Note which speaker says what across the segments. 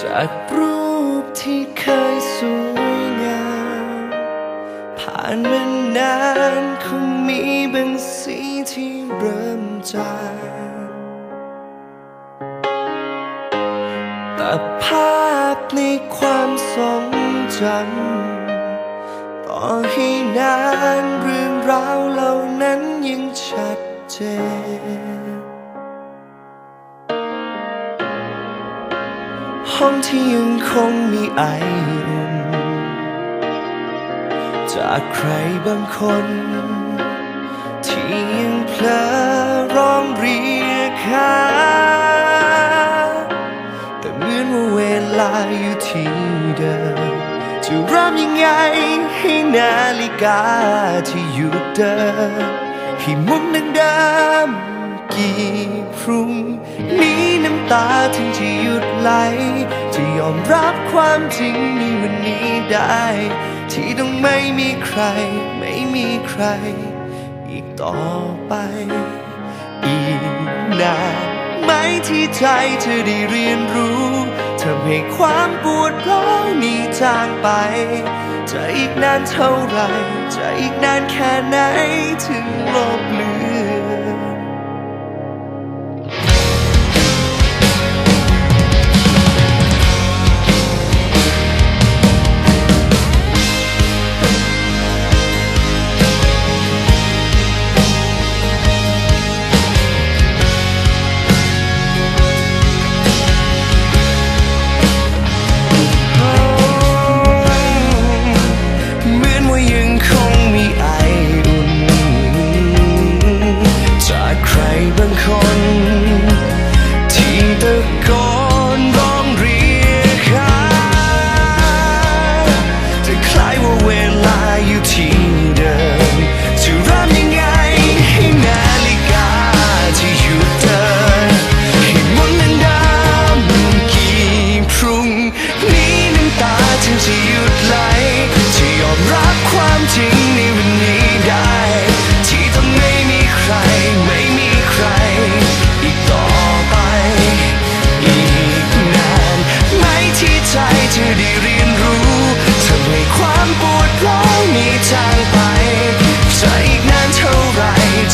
Speaker 1: จากรูปที่เคยสวยงาม ผ่านมานานคงมีบางสีที่เริ่มจางแต่ภาพในความทรงจำต่อให้นานเรื่องราวเหล่านั้นยังชัดเจน ห้องที่ยังคงมีไออุ่น จากใครบางคน ที่ยังเพลอร้องเรียกหาแต่เหมือนว่าเวลาอยู่ที่เดิมจะเริ่มยังไงให้นาฬิกาที่หยุดเดินให้มุนดังเดิม กี่พรุ่งนี้น้ำตาถึงจะหยุดไหล จะยอมรับความจริงในวันนี้ได้ ที่ต้องไม่มีใคร ไม่มีใคร อีกต่อไป อีกนานไหมที่ใจเธอได้เรียนรู้ทำให้ความปวดร้าวนี้จางไป จะอีกนานเท่าไหรจะอีกนานแค่ไหนถึงลบเลื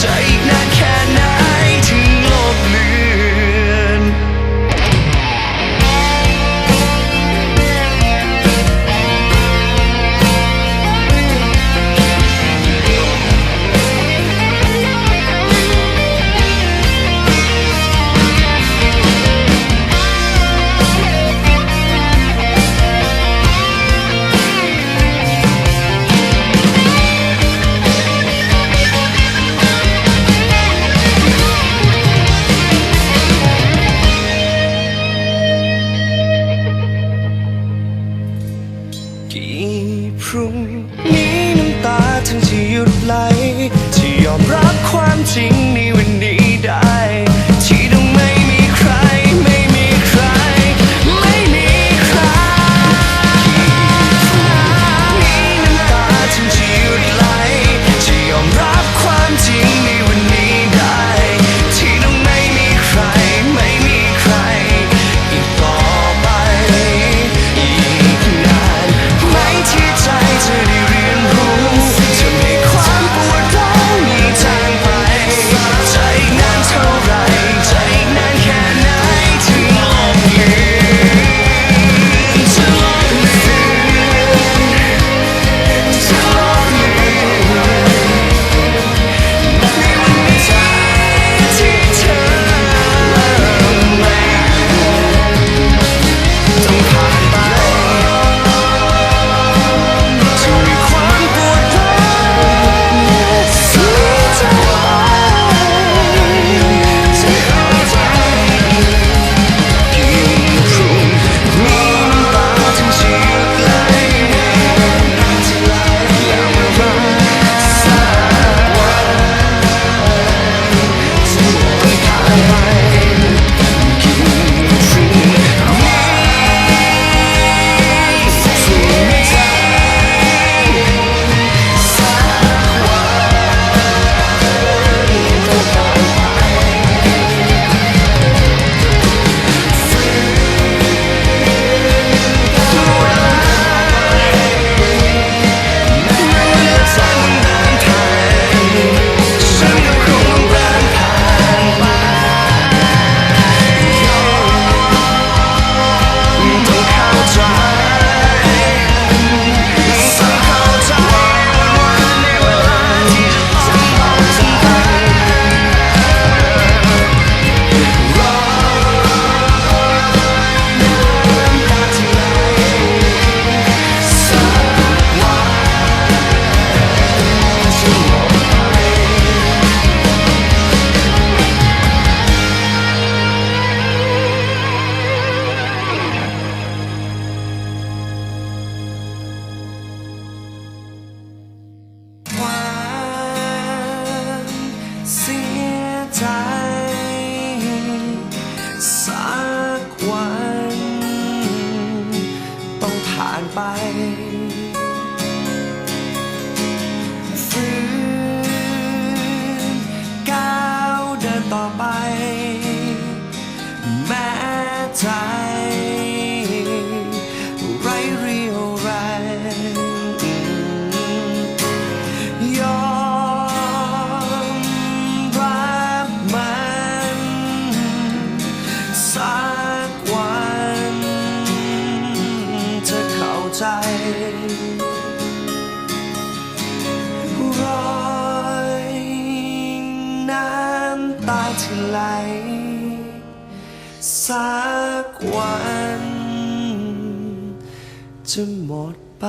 Speaker 1: ร พรุ่งนี้น้ำตาทั้งที่หยุดไหลที่ยอมรับความจริงในวันนี้ได้ ที่สักวัน จะหมดไป